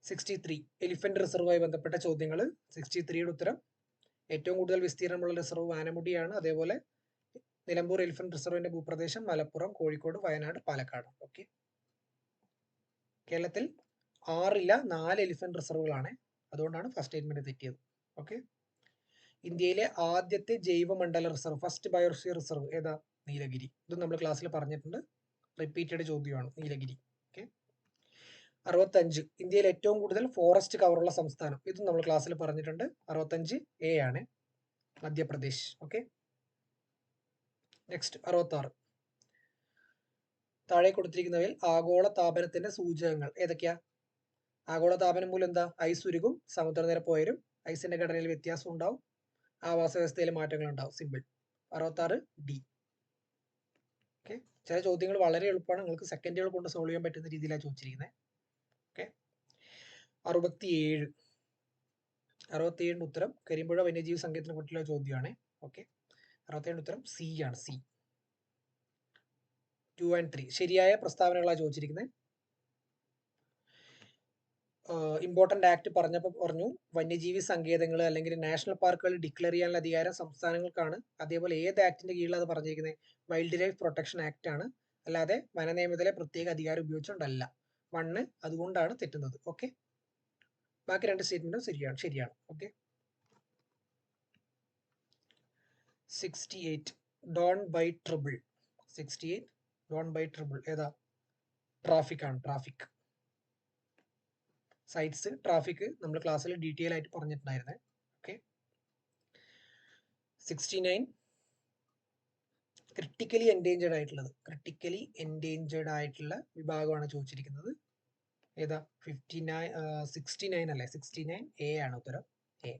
sixty three elephant റിസർവുമായി ബന്ധപ്പെട്ട ചോദ്യങ്ങൾ സിക്സ്റ്റി ത്രീയുടെ ഉത്തരം. ഏറ്റവും കൂടുതൽ വിസ്തീർണമുള്ള റിസർവ് ആനമുടിയാണ് അതേപോലെ നിലമ്പൂർ എലിഫന്റ് റിസർവിന്റെ ഭൂപ്രദേശം മലപ്പുറം കോഴിക്കോട് വയനാട് പാലക്കാട് ഓക്കെ കേരളത്തിൽ ആറില്ല നാല് എലിഫന്റ് റിസർവുകളാണ് അതുകൊണ്ടാണ് ഫസ്റ്റ് സ്റ്റേറ്റ്മെന്റ് തെറ്റിയത് ഓക്കെ ഇന്ത്യയിലെ ആദ്യത്തെ ജൈവമണ്ഡല റിസർവ് ഫസ്റ്റ് ബയോസ്ഫിയർ റിസർവ് ഏതാ? നീലഗിരി. ഇത് നമ്മൾ ക്ലാസ്സിൽ പറഞ്ഞിട്ടുണ്ട്. റിപ്പീറ്റഡ് ചോദ്യമാണ്. നീലഗിരി. ഓക്കെ അറുപത്തഞ്ച്. ഇന്ത്യയിലെ ഏറ്റവും കൂടുതൽ ഫോറസ്റ്റ് കവറുള്ള സംസ്ഥാനം. ഇതും നമ്മൾ ക്ലാസ്സിൽ പറഞ്ഞിട്ടുണ്ട്. അറുപത്തഞ്ച് എ ആണ് മധ്യപ്രദേശ്. ഓക്കെ നെക്സ്റ്റ് അറുപത്തി ആറ് താഴെ കൊടുത്തിരിക്കുന്നവയിൽ ആഗോള താപനത്തിന്റെ സൂചകങ്ങൾ ഏതൊക്കെയാ? ആഗോള താപനം മൂലം എന്താ? ഐസ് ഉരുകും സമുദ്രനിരപ്പ് ഉയരും ഐസിന്റെ ഘടനയിൽ വ്യത്യാസം ഉണ്ടാവും ആവാസ വ്യവസ്ഥയിൽ മാറ്റങ്ങൾ ഉണ്ടാവും സിമ്പിൾ അറുപത്താറ് ഡി ഓക്കെ ചില ചോദ്യങ്ങൾ വളരെ എളുപ്പമാണ്. നിങ്ങൾക്ക് സെക്കൻഡുകൾ കൊണ്ട് സോൾവ് ചെയ്യാൻ പറ്റുന്ന രീതിയിലാണ് ചോദിച്ചിരിക്കുന്നത് ഓക്കെ അറുപത്തിയേഴ്. അറുപത്തിയേഴിന്റെ ഉത്തരം കരിമ്പുഴ വന്യജീവി സങ്കേതത്തിനെ കുറിച്ചുള്ള ചോദ്യമാണ്. ഓക്കെ അറുപത്തിയേഴിന്റെ ഉത്തരം സി ആണ്. സി ടു ആൻഡ് ത്രീ ശരിയായ പ്രസ്താവനകളാണ് ചോദിച്ചിരിക്കുന്നത് ഇമ്പോർട്ടന്റ് ആക്ട് പറഞ്ഞപ്പോൾ പറഞ്ഞു വന്യജീവി സങ്കേതങ്ങൾ അല്ലെങ്കിൽ നാഷണൽ പാർക്കുകൾ ഡിക്ലെയർ ചെയ്യാനുള്ള അധികാരം സംസ്ഥാനങ്ങൾക്കാണ്. അതേപോലെ ഏത് ആക്ടിന്റെ കീഴിലാണ് അത് പറഞ്ഞിരിക്കുന്നത് വൈൽഡ് ലൈഫ് പ്രൊട്ടക്ഷൻ ആക്ട് ആണ്. അല്ലാതെ വനനിയമത്തിലെ പ്രത്യേക അധികാരം ഉപയോഗിച്ചുകൊണ്ടല്ല മണ്ണ് അതുകൊണ്ടാണ് തെറ്റുന്നത്. ഓക്കെ ബാക്കി രണ്ട് സ്റ്റേറ്റ്മെന്റും ശരിയാണ് ശരിയാണ്. Okay sixty eight Don by ട്രിബിൾ sixty eight Don by ട്രിബിൾ ഏതാ? ട്രാഫിക് ആണ് ട്രാഫിക് സൈറ്റ്സ് ട്രാഫിക് നമ്മൾ ക്ലാസ്സിൽ ഡീറ്റെയിൽ ആയിട്ട് പറഞ്ഞിട്ടുണ്ടായിരുന്നേ. Okay sixty nine critically endangered ആയിട്ടുള്ളത്. ക്രിട്ടിക്കലി എൻഡേഞ്ചേർഡ് ആയിട്ടുള്ള വിഭാഗമാണ് ചോദിച്ചിരിക്കുന്നത്. ഏതാ? ഫിഫ്റ്റി നയൻ സിക്സ്റ്റി നയൻ അല്ലേ? സിക്സ്റ്റി നയൻ എ ആണ് ഉത്തരം. A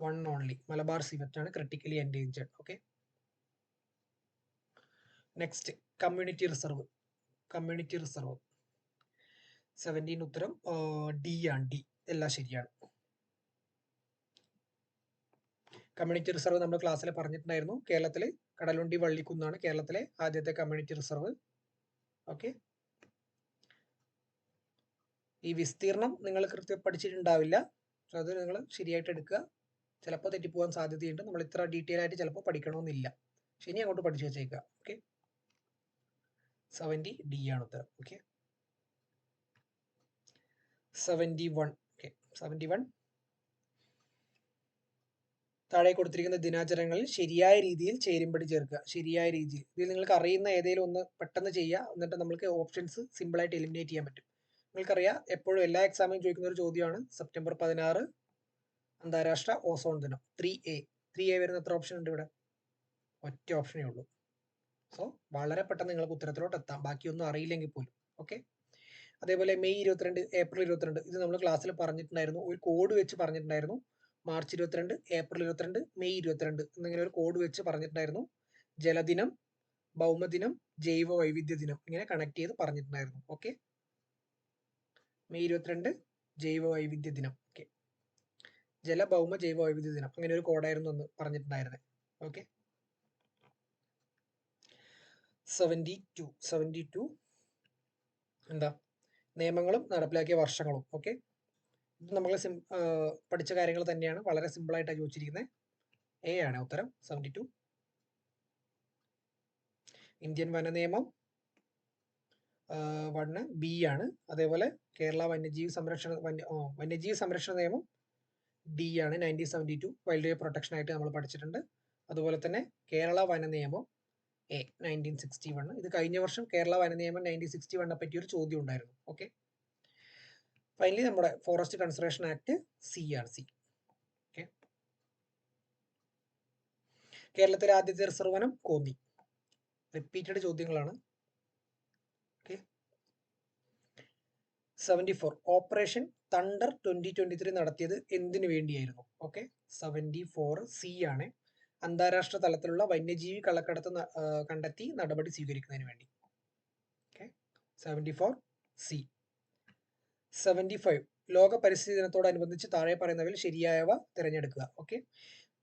one only Malabar civet ആണ് critically endangered okay next community reserve community reserve seventeen ഉത്തരം ഡി ആണ്. ഡി എല്ലാം ശരിയാണ്. കമ്മ്യൂണിറ്റി റിസർവ് നമ്മൾ ക്ലാസ്സിൽ പറഞ്ഞിട്ടുണ്ടായിരുന്നു. കേരളത്തിലെ കടലുണ്ടി വള്ളിക്കുന്നാണ് കേരളത്തിലെ ആദ്യത്തെ കമ്മ്യൂണിറ്റി റിസർവ് ഓക്കെ ഈ വിസ്തീർണം നിങ്ങൾ കൃത്യം പഠിച്ചിട്ടുണ്ടാവില്ല. അത് നിങ്ങൾ ശരിയായിട്ട് എടുക്കുക. ചിലപ്പോൾ തെറ്റിപ്പോകാൻ സാധ്യതയുണ്ട്. നമ്മൾ ഇത്ര ഡീറ്റെയിൽ ആയിട്ട് ചിലപ്പോൾ പഠിക്കണമെന്നില്ല. ശനി അങ്ങോട്ട് പഠിച്ചു വെച്ചേക്കുക. ഓക്കെ സെവന്റി ഡി ആണ് ഉത്തരം. Okay seventy one okay seventy one താഴെ കൊടുത്തിരിക്കുന്ന ദിനാചരണങ്ങളിൽ ശരിയായ രീതിയിൽ ചേരുംപടി ചേർക്കുക. ശരിയായ രീതിയിൽ. ഇതിൽ നിങ്ങൾക്ക് അറിയുന്ന ഏതെങ്കിലും ഒന്ന് പെട്ടെന്ന് ചെയ്യുക. എന്നിട്ട് നമ്മൾക്ക് ഓപ്ഷൻസ് സിമ്പിളായിട്ട് എലിമിനേറ്റ് ചെയ്യാൻ പറ്റും. നിങ്ങൾക്കറിയാം എപ്പോഴും എല്ലാ എക്സാമിനും ചോദിക്കുന്ന ഒരു ചോദ്യമാണ്. സെപ്റ്റംബർ പതിനാറ് അന്താരാഷ്ട്ര ഓസോൺ ദിനം. ത്രീ എ ത്രീ എ വരുന്ന എത്ര ഓപ്ഷൻ ഉണ്ട് ഇവിടെ? ഒറ്റ ഓപ്ഷനേ ഉള്ളൂ. സോ വളരെ പെട്ടെന്ന് നിങ്ങൾക്ക് ഉത്തരത്തിലോട്ട് എത്താം ബാക്കിയൊന്നും അറിയില്ലെങ്കിൽ പോലും. ഓക്കെ അതേപോലെ മെയ് ഇരുപത്തിരണ്ട് ഏപ്രിൽ ഇരുപത്തിരണ്ട് ഇത് നമ്മൾ ക്ലാസ്സിൽ പറഞ്ഞിട്ടുണ്ടായിരുന്നു. ഒരു കോഡ് വെച്ച് പറഞ്ഞിട്ടുണ്ടായിരുന്നു. മാർച്ച് ഇരുപത്തിരണ്ട് ഏപ്രിൽ ഇരുപത്തിരണ്ട് മെയ് ഇരുപത്തിരണ്ട് എന്നിങ്ങനെ ഒരു കോഡ് വെച്ച് പറഞ്ഞിട്ടുണ്ടായിരുന്നു. ജലദിനം ഭൗമദിനം ജൈവ വൈവിധ്യ ദിനം ഇങ്ങനെ കണക്ട് ചെയ്ത് പറഞ്ഞിട്ടുണ്ടായിരുന്നു. ഓക്കെ മെയ് ഇരുപത്തിരണ്ട് ജൈവ വൈവിധ്യ ദിനം. ഓക്കെ ജല ഭൗമ ജൈവ വൈവിധ്യ ദിനം. അങ്ങനെ ഒരു കോഡായിരുന്നു എന്ന് പറഞ്ഞിട്ടുണ്ടായിരുന്നത് okay seventy two seventy two എന്താ? നിയമങ്ങളും നടപ്പിലാക്കിയ വർഷങ്ങളും ഓക്കെ ഇത് നമ്മൾ സിം പഠിച്ച കാര്യങ്ങൾ തന്നെയാണ്. വളരെ സിമ്പിൾ ആയിട്ടാണ് ചോദിച്ചിരിക്കുന്നത് എ ആണ് ഉത്തരം സെവന്റി ടു ഇന്ത്യൻ വന നിയമം വണ്ണ് ബി ആണ്. അതേപോലെ കേരള വന്യജീവി സംരക്ഷണ വന്യജീവി സംരക്ഷണ നിയമം ഡി ആണ് nineteen seventy two wildlife protection ആയിട്ട് നമ്മൾ പഠിച്ചിട്ടുണ്ട്. അതുപോലെ തന്നെ കേരള വന നിയമം എ നയന്റീൻ സിക്സ്റ്റി വൺ ഇത് കഴിഞ്ഞ വർഷം കേരള വന നിയമം നയന്റീൻ സിക്സ്റ്റി വണ്ണെ പറ്റി ഒരു ചോദ്യം ഉണ്ടായിരുന്നു. ഓക്കെ ഫൈനലി നമ്മുടെ forest conservation act C R C okay കേരളത്തിലെ ആദ്യത്തെ റിസർവ് വനം കോന്നി. റിപ്പീറ്റഡ് ചോദ്യങ്ങളാണ്. Okay seventy four operation thunder twenty twenty three നടത്തിയത് എന്തിനു വേണ്ടിയായിരുന്നു? ഓക്കെ സെവന്റി ഫോർ സി ആണ്. അന്താരാഷ്ട്ര തലത്തിലുള്ള വന്യജീവി കള്ളക്കടത്ത് കണ്ടെത്തി നടപടി സ്വീകരിക്കുന്നതിന് വേണ്ടി. Okay seventy four C seventy five ലോക പരിസ്ഥിതി ദിനത്തോടനുബന്ധിച്ച് താഴെ പറയുന്നവയിൽ ശരിയായവ തിരഞ്ഞെടുക്കുക. ഓക്കെ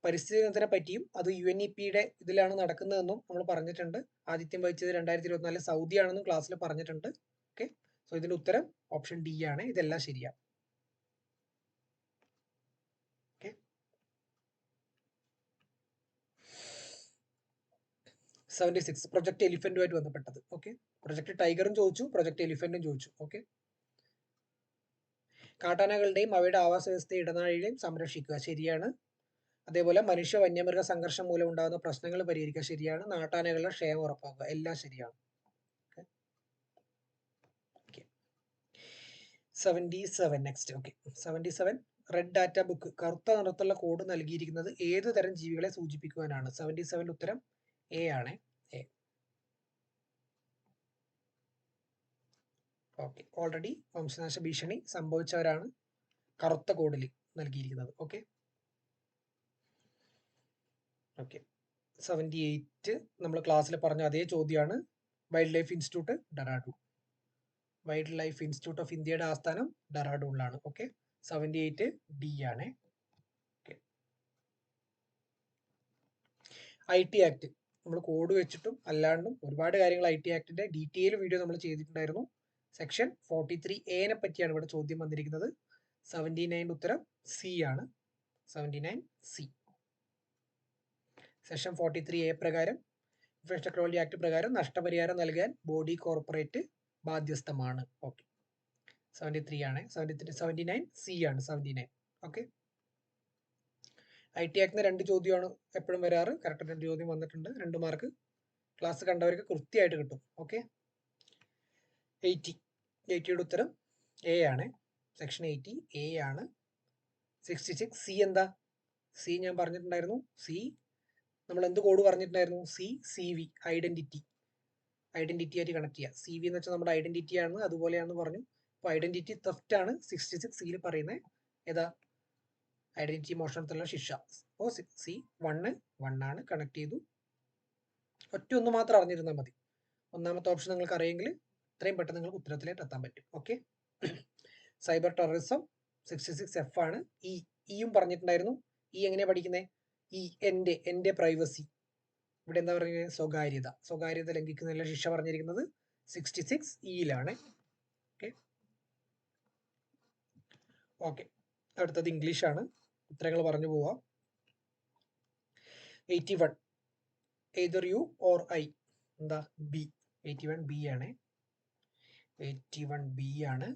പരിസ്ഥിതി ദിനത്തിനെ പറ്റിയും അത് യു എൻ ഇ പിയുടെ ഇതിലാണ് നടക്കുന്നതെന്നും നമ്മൾ പറഞ്ഞിട്ടുണ്ട്. ആദിത്യം വഹിച്ചത് രണ്ടായിരത്തി ഇരുപത്തിനാല് സൗദിയാണെന്നും ക്ലാസ്സിൽ പറഞ്ഞിട്ടുണ്ട്. ഓക്കെ സോ ഇതിന്റെ ഉത്തരം ഓപ്ഷൻ ഡി ആണ്. ഇതെല്ലാം ശരിയാണ് ഓക്കെ സെവന്റി സിക്സ് പ്രൊജക്ട് എലിഫന്റുമായിട്ട് ബന്ധപ്പെട്ടത്. ഓക്കെ പ്രൊജക്ട് ടൈഗറും ചോദിച്ചു. പ്രൊജക്ട് എലിഫന്റും ചോദിച്ചു. ഓക്കെ കാട്ടാനകളുടെയും അവയുടെ ആവാസ വ്യവസ്ഥ ഇടനാഴികളെയും സംരക്ഷിക്കുക ശരിയാണ്. അതേപോലെ മനുഷ്യ വന്യമൃഗ സംഘർഷം മൂലം ഉണ്ടാകുന്ന പ്രശ്നങ്ങൾ പരിഹരിക്കുക ശരിയാണ്. നാട്ടാനകളുടെ ക്ഷേമം ഉറപ്പാക്കുക. എല്ലാം ശരിയാണ്. Seventy seven next okay seventy seven red data book കറുത്ത നിറത്തുള്ള കോഡ് നൽകിയിരിക്കുന്നത് ഏത് തരം ജീവികളെ സൂചിപ്പിക്കുവാനാണ്? സെവന്റി സെവൻ ഉത്തരം എ ആണ്. എ ഓക്കെ ഓൾറെഡി വംശനാശ ഭീഷണി സംഭവിച്ചവരാണ് കറുത്ത കോഡിൽ നൽകിയിരിക്കുന്നത്. ഓക്കെ ഓക്കെ സെവന്റി എയ്റ്റ് നമ്മൾ ക്ലാസ്സിൽ പറഞ്ഞ അതേ ചോദ്യമാണ് wildlife institute Dehradun wildlife institute of ഇന്ത്യയുടെ ആസ്ഥാനം ഡെറാഡൂണിലാണ് ഓക്കെ സെവന്റി എയ്റ്റ് ഡി ആണ് ഐ ടി ആക്ട് നമ്മൾ കോഡ് വെച്ചിട്ടും അല്ലാണ്ടും ഒരുപാട് കാര്യങ്ങൾ ഐ ടി ആക്ടിന്റെ ഡീറ്റെയിൽ വീഡിയോ നമ്മൾ ചെയ്തിട്ടുണ്ടായിരുന്നു. സെക്ഷൻ ഫോർട്ടി ത്രീ എനെ പറ്റിയാണ് ഇവിടെ ചോദ്യം വന്നിരിക്കുന്നത്. സെവന്റി നയൻ ഉത്തരം സി ആണ്. Seventy nine C section forty three A പ്രകാരം ഇൻഫ്രാസ്ട്രക്ചർ ടെക്നോളജി ആക്ട് പ്രകാരം നഷ്ടപരിഹാരം നൽകാൻ ബോഡി കോർപ്പറേറ്റ് ബാധ്യസ്ഥമാണ്. ഓക്കെ സെവന്റി ത്രീ ആണ്. Seventy three seventy nine C ആണ്. Seventy nine okay I T ആക്കുന്ന രണ്ട് ചോദ്യമാണ് എപ്പോഴും വരാറ്. കറക്റ്റ് രണ്ട് ചോദ്യം വന്നിട്ടുണ്ട്. രണ്ട് മാർക്ക് ക്ലാസ് കണ്ടവർക്ക് കൃത്യമായിട്ട് കിട്ടും. ഓക്കെ എയ്റ്റി എയ്റ്റിയുടെ ഉത്തരം എ ആണ്. സെക്ഷൻ എയ്റ്റി എ ആണ്. സിക്സ്റ്റി സിക്സ് സി എന്താ? സി ഞാൻ പറഞ്ഞിട്ടുണ്ടായിരുന്നു. സി നമ്മൾ എന്ത് കോഡ് പറഞ്ഞിട്ടുണ്ടായിരുന്നു? C C V identity identity ആയിട്ട് കണക്ട് ചെയ്യുക സി വി എന്ന് വെച്ചാൽ നമ്മുടെ ഐഡന്റിറ്റി ആണ്. അതുപോലെയാണെന്ന് പറഞ്ഞു. അപ്പോൾ ഐഡന്റിറ്റി തെഫ്റ്റ് ആണ്. സിക്സ്റ്റി സിക്സ് സിയിൽ പറയുന്നത്. ഏതാ? ഐഡന്റിറ്റി മോഷണത്തിലുള്ള ശിക്ഷ. അപ്പോൾ സി വണ്ണ് വണ്ണാണ് കണക്ട് ചെയ്തു. ഒറ്റ ഒന്ന് മാത്രം അറിഞ്ഞിരുന്നാൽ മതി. ഒന്നാമത്തെ ഓപ്ഷൻ നിങ്ങൾക്ക് അറിയെങ്കിൽ ഇത്രയും പെട്ടെന്ന് നിങ്ങൾക്ക് ഉത്തരത്തിലേക്ക് എത്താൻ പറ്റും. Okay cyber terrorism sixty six F ആണ് ഇ ഇയും പറഞ്ഞിട്ടുണ്ടായിരുന്നു. ഇ എങ്ങനെയാണ് പഠിക്കുന്നത് ഇ എന്റെ എന്റെ പ്രൈവസി ഇവിടെ എന്താ പറയുന്നത് സ്വകാര്യത. സ്വകാര്യത ലംഘിക്കുന്നതിനുള്ള ശിക്ഷ പറഞ്ഞിരിക്കുന്നത് സിക്സ്റ്റി സിക്സ് ഇയിലാണ് ഓക്കെ ഓക്കെ അടുത്തത് ഇംഗ്ലീഷ് ആണ്. ഉത്തരങ്ങൾ പറഞ്ഞു പോവാം. Eighty one either you or I എന്താ? ബി എയ്റ്റി വൺ ബി ആണ്. എയ്റ്റി വൺ ബി ആണ്.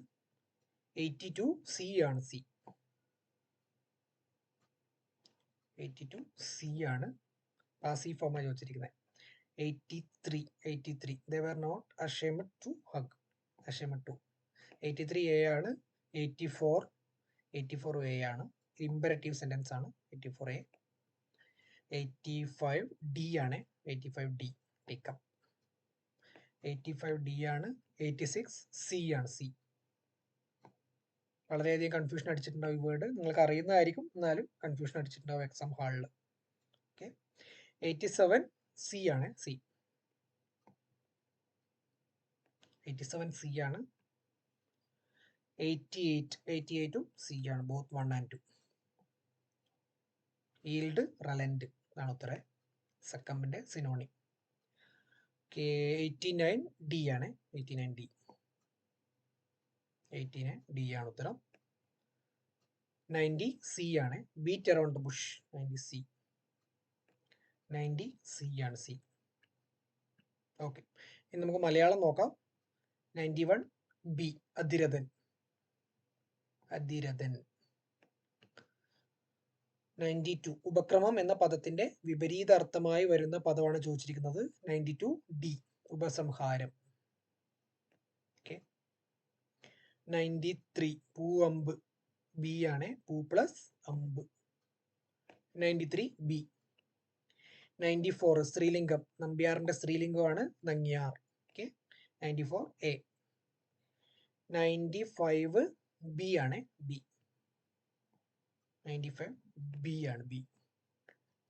എയ്റ്റി ടു സി ആണ് സി എയ്റ്റി ടു സി ആണ്. പാസീവ് ഫോമാണ് ചോദിച്ചിരിക്കുന്നത് eighty three eighty three they were not ashamed to hug ashamed to eighty three A ആണ്. Eighty four eighty four A ആണ്. Imperative sentence ആണ് eighty four A eighty five D ആണ് eighty five D take up eighty five D ആണ് eighty six C ആണ് C വളരെയധികം confusion അടിച്ചിട്ടുണ്ടാവും ഈ word നിങ്ങൾക്ക് അറിയുന്നതായിരിക്കും എന്നാലും കൺഫ്യൂഷൻ അടിച്ചിട്ടുണ്ടാവും എക്സാം ഹാളിൽ ഓക്കെ എയ്റ്റി സെവൻ സി ആണ് സി എയ്റ്റി സെവൻ സി ആണ്. എയ്റ്റി എയ്റ്റ് എയ്റ്റി എയ്റ്റും സി ആണ് both one and two yield relent എന്നാണ് ഉത്തരം. സെക്കമ്പിന്റെ synonym okay eighty nine D ആണ്. Eighty nine D eighty nine D ആണ് ഉത്തരം. നയന്റി സി ആണ്. Beat around bush ninety C ninety C ആണ് സി ഓക്കെ ഇനി നമുക്ക് മലയാളം നോക്കാം. നയന്റി വൺ ബി അതിരഥൻ. അതിരഥൻ. നയന്റി ടു ഉപക്രമം എന്ന പദത്തിന്റെ വിപരീതാർത്ഥമായി വരുന്ന പദമാണ് ചോദിച്ചിരിക്കുന്നത്. നയന്റി ടു ഡി ഉപസംഹാരം. ഓക്കെ. നയന്റി ത്രീ പൂവമ്പ്. ബി ആണ് പൂ പ്ലസ് അമ്പ്. Ninety three B. Ninety four സ്ത്രീലിംഗം. നമ്പ്യാറിന്റെ സ്ത്രീലിംഗമാണ് നങ്ങിയാർ. Okay. Ninety four A. Ninety five B ആണ് ബി. നയന്റി ഫൈവ് ബി ആണ് ബി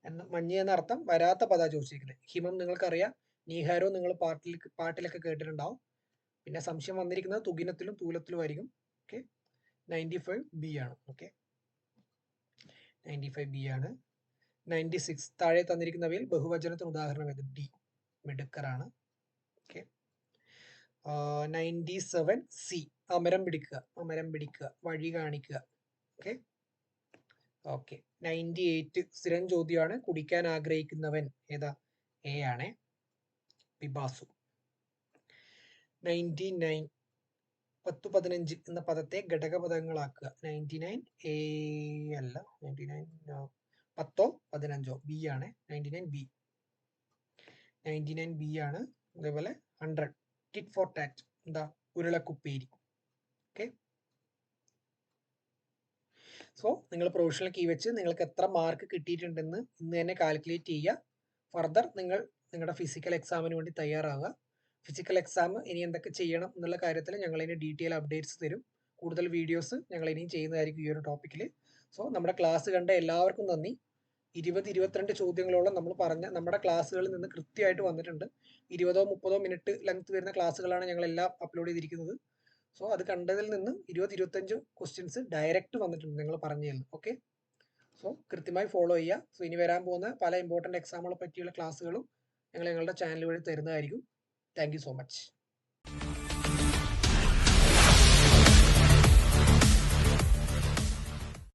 എന്ന മഞ്ഞ് എന്ന അർത്ഥം വരാത്ത പദ ചോദിച്ചിരിക്കുന്നത് ഹിമം നിങ്ങൾക്കറിയാം നീഹാരോ നിങ്ങൾ പാട്ടിൽ പാട്ടിലൊക്കെ കേട്ടിട്ടുണ്ടാവും. പിന്നെ സംശയം വന്നിരിക്കുന്നത് തുകിനത്തിലും തൂലത്തിലും ആയിരിക്കും. ഓക്കെ നയന്റി ഫൈവ് ബി ആണ് ഓക്കെ നയന്റി ഫൈവ് ബി ആണ്. നയന്റി സിക്സ് താഴെ തന്നിരിക്കുന്നവയിൽ ബഹുവചനത്തിന് ഉദാഹരണം ഏത്? ഡി മിടുക്കറാണ് ഓക്കെ നയന്റി സെവൻ സി അമരം പിടിക്കുക അമരം പിടിക്കുക വഴി കാണിക്കുക ഓക്കെ ഓക്കെ നയന്റി എയ്റ്റ് സ്ഥിരം ചോദ്യമാണ്. കുടിക്കാൻ ആഗ്രഹിക്കുന്നവൻ ഏതാ? എ ആണ്. പിബാസു നയന്റി നയൻ പത്ത് പതിനഞ്ച് എന്ന പദത്തെ ഘടകപദങ്ങളാക്കുക. നയന്റി നയൻ എ അല്ല. നയന്റി നയൻ പത്തോ പതിനഞ്ചോ? ബി ആണ്. Ninety nine B ninety nine B ആണ്. അതേപോലെ ഹൺഡ്രഡ് ടിറ്റ് ഫോർ ടാറ്റ് എന്താ? ഉരുളക്കുപ്പേരി. ഓക്കെ സോ നിങ്ങൾ പ്രൊഫഷണൽ കീ വെച്ച് നിങ്ങൾക്ക് എത്ര മാർക്ക് കിട്ടിയിട്ടുണ്ടെന്ന് ഇന്ന് തന്നെ കാൽക്കുലേറ്റ് ചെയ്യുക. ഫർദർ നിങ്ങൾ നിങ്ങളുടെ ഫിസിക്കൽ എക്സാമിന് വേണ്ടി തയ്യാറാവുക. ഫിസിക്കൽ എക്സാം ഇനി എന്തൊക്കെ ചെയ്യണം എന്നുള്ള കാര്യത്തിൽ ഞങ്ങൾ ഇനി ഡീറ്റെയിൽ അപ്ഡേറ്റ്സ് തരും. കൂടുതൽ വീഡിയോസ് ഞങ്ങൾ ഇനിയും ചെയ്യുന്നതായിരിക്കും ഈ ഒരു ടോപ്പിക്കിൽ സോ നമ്മുടെ ക്ലാസ് കണ്ട എല്ലാവർക്കും നന്ദി. ഇരുപത് ഇരുപത്തിരണ്ട് ചോദ്യങ്ങളോളം നമ്മൾ പറഞ്ഞ നമ്മുടെ ക്ലാസ്സുകളിൽ നിന്ന് കൃത്യമായിട്ട് വന്നിട്ടുണ്ട്. ഇരുപതോ മുപ്പതോ മിനിറ്റ് ലെങ്ത് വരുന്ന ക്ലാസ്സുകളാണ് ഞങ്ങൾ എല്ലാം അപ്ലോഡ് ചെയ്തിരിക്കുന്നത്. സോ അത് കണ്ടതിൽ നിന്ന് ഇരുപത് ഇരുപത്തഞ്ച് ക്വസ്റ്റ്യൻസ് ഡയറക്റ്റ് വന്നിട്ടുണ്ട് നിങ്ങൾ പറഞ്ഞു ഓക്കെ സോ കൃത്യമായി ഫോളോ ചെയ്യുക. സോ ഇനി വരാൻ പോകുന്ന പല ഇമ്പോർട്ടന്റ് എക്സാമുകളെ പറ്റിയുള്ള ക്ലാസ്സുകളും ഞങ്ങൾ ഞങ്ങളുടെ ചാനൽ വഴി തരുന്നതായിരിക്കും. Thank so much